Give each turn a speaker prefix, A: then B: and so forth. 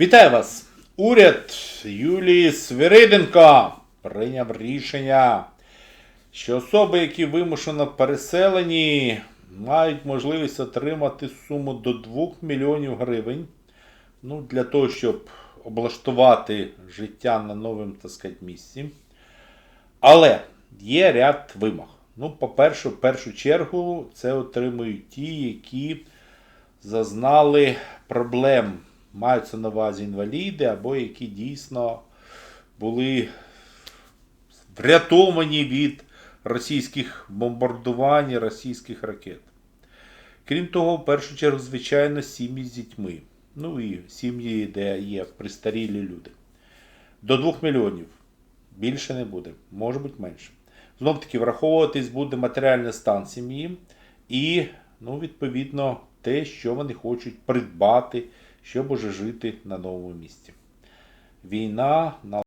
A: Вітаю вас! Уряд Юлії Свириденко прийняв рішення, що особи, які вимушено переселені, мають можливість отримати суму до 2 мільйонів гривень ну, для того, щоб облаштувати життя на новому так сказати, місці. Але є ряд вимог. Ну, по-перше, в першу чергу, це отримують ті, які зазнали проблем. Маються на увазі інваліди, або які дійсно були врятовані від російських бомбардувань, російських ракет. Крім того, в першу чергу, звичайно, сім'ї з дітьми. Ну і сім'ї, де є пристарілі люди. До 2 мільйонів. Більше не буде, може бути менше. Знов таки, враховуватись буде матеріальний стан сім'ї і, ну, відповідно, те, що вони хочуть придбати, щоб уже жити на новому місці. Війна на